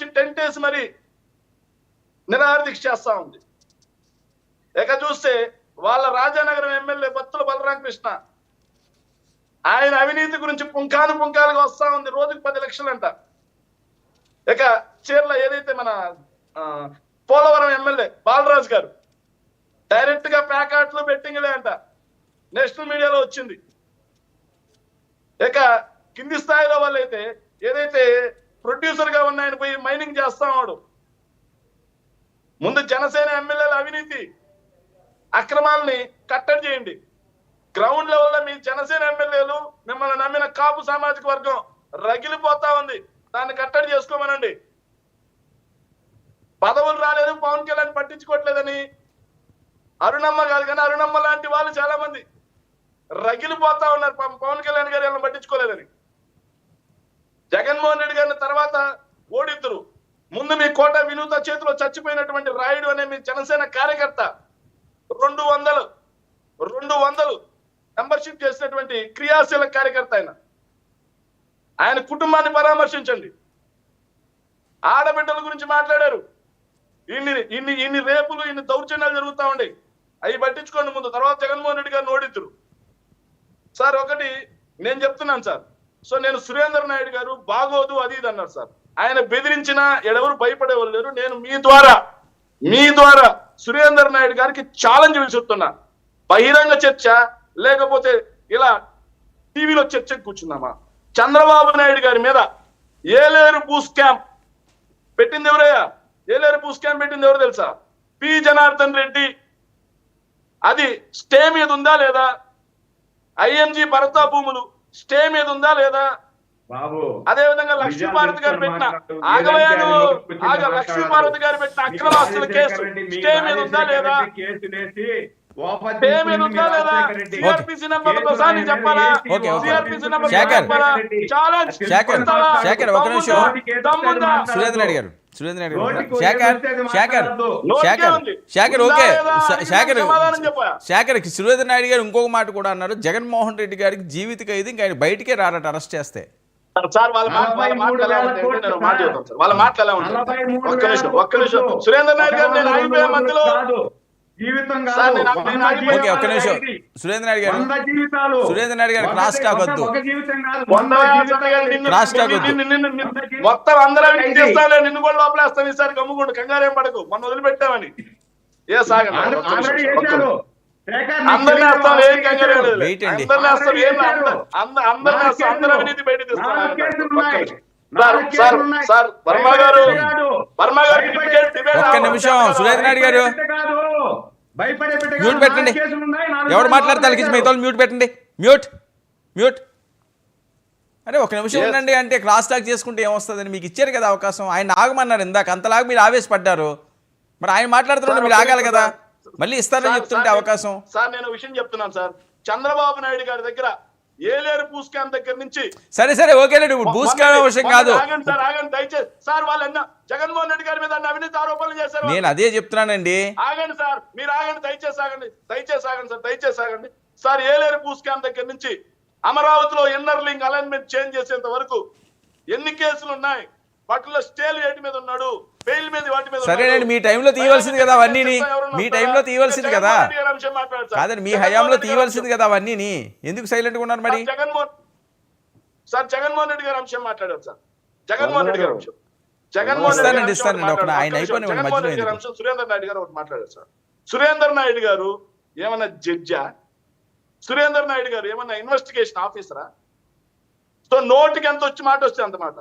వచ్చి టెంట్ మరి నిరాహార దీక్ష చేస్తా ఉంది. ఇక చూస్తే వాళ్ళ రాజానగరం ఎమ్మెల్యే బత్తుల బలరామకృష్ణ ఆయన అవినీతి గురించి పుంకాను పుంకాలుగా వస్తా ఉంది రోజుకు పది లక్షలంట. ఇక చీరల ఏదైతే మన పోలవరం ఎమ్మెల్యే బాలరాజు గారు డైరెక్ట్గా ప్యాకాట్లు బెట్టింగ్లే అంట. నేషనల్ మీడియాలో వచ్చింది. ఇక కింది స్థాయిలో వాళ్ళైతే ఏదైతే ప్రొడ్యూసర్గా ఉన్నాయని పోయి మైనింగ్ చేస్తా వాడు. ముందు జనసేన ఎమ్మెల్యేల అవినీతి అక్రమాలని కట్టడి చేయండి. గ్రౌండ్ లెవెల్లో మీ జనసేన ఎమ్మెల్యేలు మిమ్మల్ని నమ్మిన కాపు సామాజిక వర్గం రగిలిపోతా ఉంది. దాన్ని కట్టడి చేసుకోమనండి. పదవులు రాలేదు పవన్ కళ్యాణ్ పట్టించుకోవట్లేదని అరుణమ్మ కాదు కానీ అరుణమ్మ లాంటి వాళ్ళు చాలా మంది రగిలిపోతా ఉన్నారు. పవన్ కళ్యాణ్ గారు వీళ్ళని పట్టించుకోలేదని. జగన్మోహన్ రెడ్డి గారిని తర్వాత ఓడిద్దరు ముందు మీ కోట వినూత చేతిలో చచ్చిపోయినటువంటి రాయుడు అనే మీ జనసేన కార్యకర్త రెండు వందలు రెండు వందలు మెంబర్షిప్ చేసినటువంటి క్రియాశీల కార్యకర్త ఆయన. ఆయన కుటుంబాన్ని పరామర్శించండి. ఆడబిడ్డల గురించి మాట్లాడారు. ఇన్ని ఇన్ని ఇన్ని రేపులు ఇన్ని దౌర్జన్యాలు జరుగుతా ఉండే అవి పట్టించుకోండి ముందు. తర్వాత జగన్మోహన్ రెడ్డి గారు నోడిద్దరు సార్ ఒకటి నేను చెప్తున్నాను సార్. సో నేను సురేంద్ర నాయుడు గారు బాగోదు అది ఇది అన్నారు సార్. ఆయన బెదిరించిన ఎడవరు భయపడేవారు లేరు. నేను మీ ద్వారా మీ ద్వారా సురేందర్ నాయుడు గారికి ఛాలెంజ్ విసురుతున్నా బహిరంగ చర్చ లేకపోతే ఇలా టీవీలో చర్చకు కూర్చున్నామా? చంద్రబాబు నాయుడు గారి మీద ఏలేరు బూ స్కామ్ పెట్టింది ఎవరయ్యా? ఏలేరు బూ స్కామ్ పెట్టింది ఎవరు తెలుసా? పి. జనార్దన్ రెడ్డి. అది స్టే మీద ఉందా లేదా? ఐఎంజీ భరతా భూములు స్టే మీద ఉందా లేదా? అదే విధంగా లక్ష్మీ భారతి గారు పెట్టిన ఆగవయాను ఆగ లక్ష్మీ భారతి గారు పెట్టిన అక్రమ ఆస్తుల కేసు. స్టే మీద ఉందా లేదా? శేఖర్. శేఖర్? సురేంద్ర రెడ్డి గారు సురేంద్ర రెడ్డి గారు. ఓకే. సురేంద్ర నాయుడు గారు ఇంకొక మాట కూడా అన్నారు. జగన్మోహన్ రెడ్డి గారికి జీవిత ఖైదు ఇంకా ఆయన బయటికే రారట అరెస్ట్ చేస్తే. సార్ వాళ్ళ మాట వాళ్ళ మాటలు ఎలా ఉంటాయి ఒక్క నిమిషం ఒక్క నిమిషం. సురేంద్ర నాయుడు గారు నేను ఆగిపోయే మధ్యలో ఒక్క నిమిషం. సురేంద్ర నాయుడు గారు. సురేంద్ర నాయుడు గారు క్రాస్ టాక్ వద్దు. క్రాస్ టాక్ వద్దు. మొత్తం అందరూ చేస్తాలే నిన్ను కూడా లోపలేస్తాం ఈసారి గమ్ముకుంటు కంగారేం పడకు. మొన్న వదిలిపెట్టామని. ఏ సాగండి ఒక్క నిమిషం, అందరినీ ఏం కంగారు. అందరినీ ఏం అందరినీ అందరి. అవినీతి బయట ఒక్క సురేంద్ర నాయుడు గారు. మ్యూట్ పెట్టండి. ఎవరు కేసులు మాట్లాడితే వాళ్ళకి వేశారు. మిగతా వాళ్ళు మ్యూట్ పెట్టండి. మ్యూట్ మ్యూట్ అరే ఒక నిమిషం. ఉండండి. అంటే క్రాస్ టాక్ చేసుకుంటే ఏమొస్తుందని మీకు ఇచ్చారు కదా అవకాశం. ఆయన ఆగమన్నారు ఇందాక. అంతలాగా మీరు ఆవేశపడ్డారు. మరి ఆయన మాట్లాడుతుంటే మీరు ఆగాలి కదా. మళ్ళీ ఇస్తారని చెప్తుంటే అవకాశం? సార్ నేను విషయం చెప్తున్నాను సార్. చంద్రబాబు నాయుడు గారి దగ్గర ఏలేరు పూస్కామ్ దగ్గర నుంచి సరే సరే ఓకేనండి విషయం మొన్న కాదు. ఆగండి సార్ ఆగండి దయచేసి. సార్ వాళ్ళు అన్న జగన్మోహన్ రెడ్డి గారి మీద అవినీతి ఆరోపణలు చేశారు నేను అదే చెప్తున్నానండి. ఆగండి సార్ మీరు ఆగండి దయచేసి ఆగండి దయచేసి ఆగండి సార్ దయచేసి ఆగండి. సార్ ఏలేరు పూస్కామ్ దగ్గర నుంచి అమరావతిలో ఇన్నర్ లింక్ అలైన్మెంట్ చేంజ్ చేసేంత వరకు ఎన్ని కేసులు ఉన్నాయి? వాటిలో స్టేలు ఏటి మీద ఉన్నాడు? బెయిల్ మీద వాటి మీద సరేనండి. మీ టైంలో తీయవలసింది కదా. ఎవరన్నా మీ? టైంలో తీయవలసింది కదా. కాదండి మీ హయాంలో తీయవలసింది. కదా అవన్నీని. ఎందుకు సైలెంట్గా ఉన్నారు మరి? సార్ జగన్మోహన్ సార్ జగన్మోహన్ రెడ్డి గారి అంశం మాట్లాడారు సార్. జగన్మోహన్ రెడ్డి గారి అంశం. జగన్మోహన్ రెడ్డి జగన్మోహన్ రెడ్డి గారి సురేందర్ నాయుడు గారు ఒకటి మాట్లాడారు సార్. సురేందర్ నాయుడు గారు ఏమన్నా జడ్జా? సురేందర్ నాయుడు గారు ఏమన్నా ఇన్వెస్టిగేషన్ ఆఫీసరా సో నోటికి ఎంత వచ్చి మాట వస్తే అంత మాట.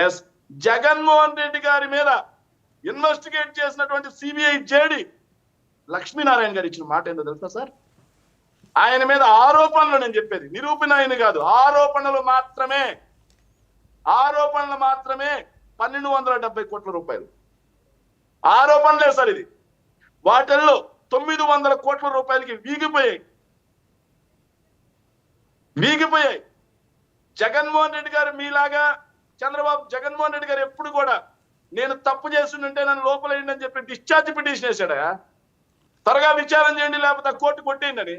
ఎస్ జగన్మోహన్ రెడ్డి గారి మీద ఇన్వెస్టిగేట్ చేసినటువంటి సిబిఐ జేడి లక్ష్మీనారాయణ గారు ఇచ్చిన మాట ఏంటో తెలుసా సార్? ఆయన మీద ఆరోపణలు నేను చెప్పేది నిరూపణ ఆయన కాదు ఆరోపణలు మాత్రమే ఆరోపణలు మాత్రమే పన్నెండు వందల డెబ్బై కోట్ల రూపాయలు. ఆరోపణలే సార్ ఇది. వాటిల్లో తొమ్మిది వందల కోట్ల రూపాయలకి వీగిపోయాయి. వీగిపోయాయి. జగన్మోహన్ రెడ్డి గారు మీలాగా చంద్రబాబు జగన్మోహన్ రెడ్డి గారు ఎప్పుడు కూడా నేను తప్పు చేస్తుంటే నన్ను లోపలేయండి అని చెప్పి డిశ్చార్జ్ పిటిషన్ వేశాడా త్వరగా విచారణ చేయండి లేకపోతే కోర్టు కొట్టేయండి అని.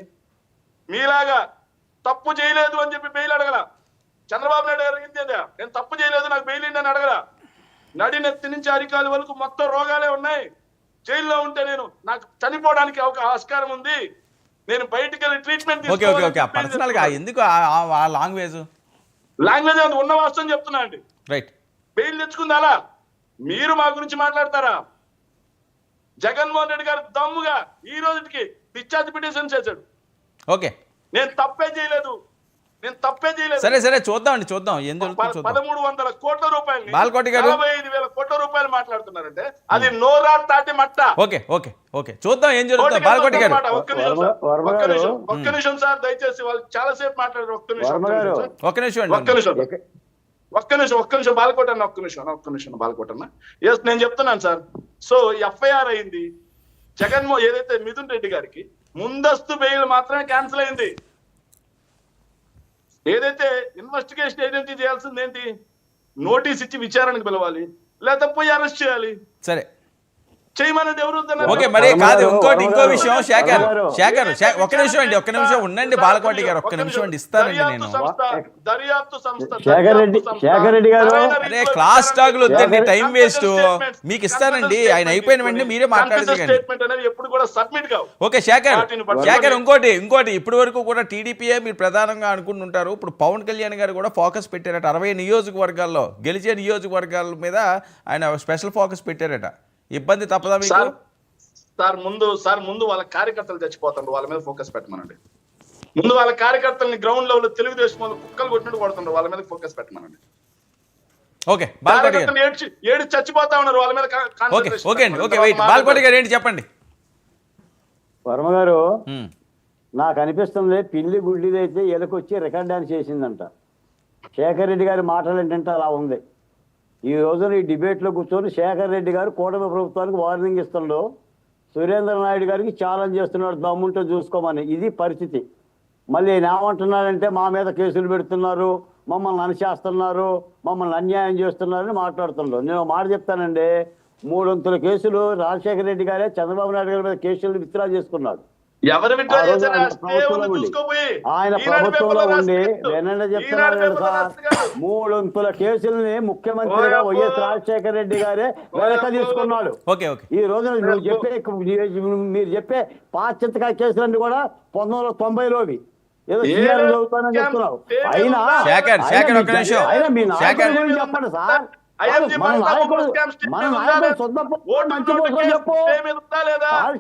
మీలాగా తప్పు చేయలేదు అని చెప్పి బెయిల్ అడగల. చంద్రబాబు నాయుడు గారు అడిగింది నేను తప్పు చేయలేదు నాకు బెయిల్ ఏంటి అని అడగల. నడినెత్తి నుంచి అరికాలు వరకు మొత్తం రోగాలే ఉన్నాయి. జైల్లో ఉంటే నేను నాకు చనిపోవడానికి ఒక ఆస్కారం ఉంది. నేను బయటికి వెళ్ళి ట్రీట్మెంట్ పర్సనల్గా ఎందుకు ఆ లాంగ్వేజ్ లాంగ్వేజ్ అది ఉన్న వాస్తవం చెప్తున్నా అండి. రైట్ బెయిల్ తెచ్చుకుంది అలా మీరు మా గురించి మాట్లాడతారా? జగన్మోహన్ రెడ్డి గారు దమ్ముగా ఈ రోజుకి డిశ్చార్జ్ పిటిషన్ చేశాడు. ఓకే నేను తప్పే చేయలేదు. సరే సరే చూద్దామండి చూద్దాం. ఏం జరుగుతుందో చూద్దాం. పదమూడు వందల కోట్ల రూపాయలు బాలకోటి గారు. ఐదు వేల కోట్ల రూపాయలు మాట్లాడుతున్నారంటే అది నోరా తాటి మట్ట. Okay okay okay. చూద్దాం ఏం జరుగుతుందో. బాలకోటి గారు. ఒక్క నిమిషం ఒక్క. నిమిషం సార్ దయచేసి వాళ్ళు చాలా సేపు మాట్లాడారు ఒక్క నిమిషం ఒక్క నిమిషం. ఒక్క నిమిషం ఒక్క అండి నిమిషం ఒక్క నిమిషం ఒక్క నిమిషం బాలకోట అన్న ఒక్క నిమిషం ఒక్క నిమిషం బాలకోట అన్న. ఎస్ నేను చెప్తున్నాను సార్. సో ఎఫ్ఐఆర్ అయింది. జగన్మో ఏదైతే మిథున్ రెడ్డి గారికి ముందస్తు బెయిల్ మాత్రమే క్యాన్సిల్ అయింది. ఏదైతే ఇన్వెస్టిగేషన్ ఏజెన్సీ చేయాల్సింది ఏంటి నోటీస్ ఇచ్చి విచారణకు పిలవాలి లేకపోతే పోయి అరెస్ట్ చేయాలి. సరే ఎవరు? ఓకే మరి కాదు ఇంకోటి ఇంకో విషయం శేఖర్. శేఖర్ ఒక్క నిమిషం అండి ఒక్క నిమిషం ఉండండి బాలకోటి గారు ఒక్క నిమిషం అండి ఇస్తానండి నేను సంస్థ, దర్యాప్తు సంస్థ, శేఖర్ రెడ్డి- గారు. అరే క్లాస్ టాగులు వద్దండి టైం వేస్ట్ మీకు ఇస్తానండి ఆయన అయిపోయిన వెంటనే మీరే మాట్లాడదు ఎప్పుడు కూడా సబ్మిట్ కావు ఓకే శేఖర్ శేఖర్ ఇంకోటి ఇంకోటి ఇప్పటి వరకు కూడా టీడీపీయే మీరు ప్రధానంగా అనుకుంటుంటారు ఇప్పుడు పవన్ కళ్యాణ్ గారు కూడా ఫోకస్ పెట్టారట అరవై నియోజకవర్గాల్లో గెలిచే నియోజకవర్గాల మీద ఆయన స్పెషల్ ఫోకస్ పెట్టారట ఇబ్బంది తప్పదా మీకు? సార్ ముందు సార్ ముందు వాళ్ళ కార్యకర్తలు చచ్చిపోతుండ్రు. వాళ్ళ మీద ఫోకస్ పెట్టమనండి. ముందు వాళ్ళ కార్యకర్తల్ని గ్రౌండ్ లెవెల్ తెలుగుదేశం వాళ్ళు కుక్కలు కొట్టినట్టు కొడుతుండ్రు. వాళ్ళ మీద ఫోకస్ పెట్టమనండి. ఓకే బాలకోటి ఏడ్చి ఏడు చచ్చిపోతా ఉన్నారు. వాళ్ళ మీద ఓకే ఓకే అండి. Okay wait. బాలకోటి గారు ఏంటి చెప్పండి? వర్మ గారు. నాకు అనిపిస్తుంది పిల్లి గుడ్డిదైతే ఎలకొచ్చి రికార్డ్ డాన్స్ చేసిందంట. శేఖర్ రెడ్డి గారి మాటలు ఏంటంటే అలా ఉంది. ఈ రోజున ఈ డిబేట్లో కూర్చొని శేఖర్ రెడ్డి గారు కూటమి ప్రభుత్వానికి వార్నింగ్ ఇస్తుండో సురేంద్ర నాయుడు గారికి ఛాలెంజ్ చేస్తున్నాడు. దమ్ముంటే చూసుకోమని. ఇది పరిస్థితి. మళ్ళీ ఈయన ఏమంటున్నాడంటే మా మీద కేసులు పెడుతున్నారు మమ్మల్ని అణచేస్తున్నారు మమ్మల్ని అన్యాయం చేస్తున్నారని మాట్లాడుతున్నారు నేను మాట చెప్తానండి. మూడొంతుల కేసులు రాజశేఖర రెడ్డి గారే చంద్రబాబు నాయుడు గారి మీద కేసులు విత్డ్రా చేసుకున్నాడు. ఎవరు? ఆయన ప్రభుత్వంలో ఉంది ఉండి. పేపర్లో తెలుసా రాస్తారు. మూడొంతుల కేసుల్ని ముఖ్యమంత్రిగా. వైఎస్ రాజశేఖర రెడ్డి గారే వెనక. తీసుకున్నాడు. Okay okay. ఈ రోజున నువ్వు చెప్పే మీరు చెప్పే పాశ్చిత్త కేసులన్నీ కూడా పంతొమ్మిది వందల తొంభైలోవి. అయినా చెప్పండి సార్. మన నాయకుడు? సొంత మంచి చెప్పు.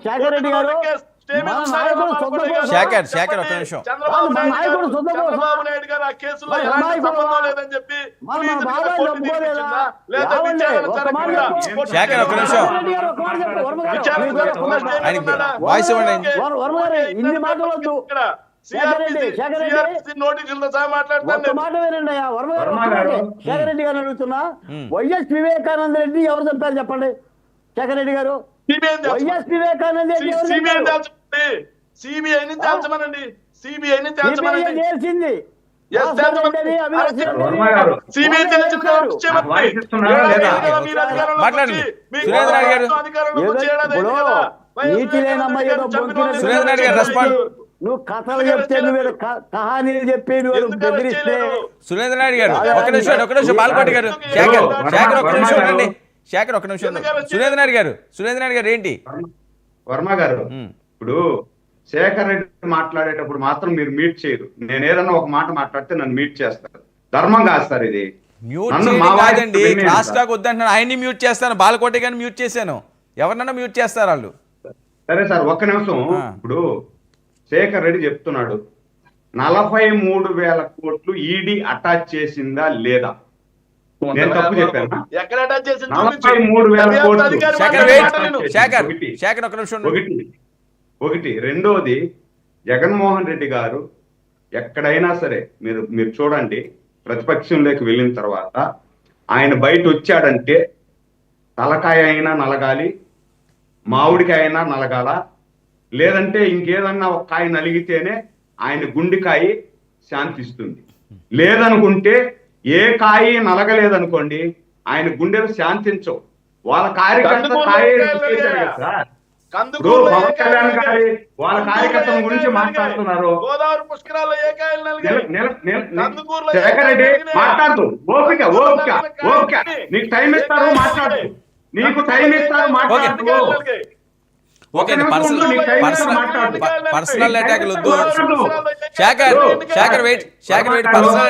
శేఖర్ రెడ్డి గారు, శేఖర్, శేఖర్, ఒక్క చెప్పండి. నిమిషం. చంద్రబాబు నాయుడు గారు- ఆ కేసులో ఎలాంటి సంబంధం లేదని చెప్పి శేఖర్, నిమిషం. ఒక ఒక ఉన్నాడా? వాయిస్ ఇవ్వండి. రెడ్డి, గారు అడుగుతున్నా. వైఎస్ వివేకానంద రెడ్డి ఎవరు చంపారు చెప్పండి. శేఖర్ రెడ్డి గారు. వైఎస్ వివేకానంద రెడ్డి ఎవరు సిబిఐ చంపారు తేల్చమండి సిబిఐ ని తేల్చమనండి. సిబిఐ ని తేల్చమనండి? నువ్వు కథలు చెప్తే నువ్వు కహానీలు చెప్పి నువ్వు బెదిరిస్తే? సురేంద్ర నాయుడు గారు ఒక నిమిషం ఒక నిమిషం. బాలకోటి గారు శేఖర్ ఒక నిమిషం. ఉండండి. శేఖర్ ఒక నిమిషం సురేంద్ర నాయుడు గారు సురేంద్ర నాయుడు గారు ఏంటి? వర్మ గారు. ఇప్పుడు శేఖర్ రెడ్డి మాట్లాడేటప్పుడు మాత్రం మీరు మీట్ చేయరు. నేను ఏదన్నా ఒక మాట మాట్లాడితే నన్ను మీట్ చేస్తారు. ధర్మం కాదు సార్ ఇది. కాదండి. క్లాస్. టాక్ వద్దంటున్నాను. ఆయన్ని మ్యూట్ చేస్తాను. బాలకోటి గారిని మ్యూట్ చేశాను. ఎవరినన్నా మ్యూట్ చేస్తారు వాళ్ళు. సరే సార్ ఒక్క నిమిషం. ఇప్పుడు శేఖర్ రెడ్డి చెప్తున్నాడు. నలభై మూడు వేల కోట్లు ఈడీ అటాచ్ చేసిందా లేదా? నేను తప్పు శేఖర్. శేఖర్ ఒకటి. శేఖర్ ఒక నిమిషం. ఒకటి. రెండోది జగన్మోహన్ రెడ్డి గారు ఎక్కడైనా సరే మీరు మీరు చూడండి ప్రతిపక్షంలోకి వెళ్ళిన తర్వాత ఆయన బయట వచ్చాడంటే తలకాయ అయినా నలగాలి మామిడికాయ అయినా నలగాల లేదంటే ఇంకేదన్నా ఒక కాయ నలిగితేనే ఆయన గుండెకాయ శాంతిస్తుంది. లేదనుకుంటే ఏ కాయ నలగలేదనుకోండి ఆయన గుండెలు శాంతించవు. వాళ్ళ కార్యకర్త కాయ సార్. పవన్ కళ్యాణ్ గారి వాళ్ళ కార్యకర్తల గురించి మాట్లాడుతున్నారు. గోదావరి రెడ్డి? మాట్లాడుతూ ఓపిక ఓపిక ఓపిక. నీకు టైం ఇస్తారు మాట్లాడు. నీకు టైం ఇస్తారు మాట్లాడు. ఓకే పర్సనల్ ఉండు, నీకు టైం ఇస్తారు పర్సనల్ మాట్లాడు పర్సనల్ అటాక్లు వద్దు. Shekhar Shekhar wait Shekhar wait personal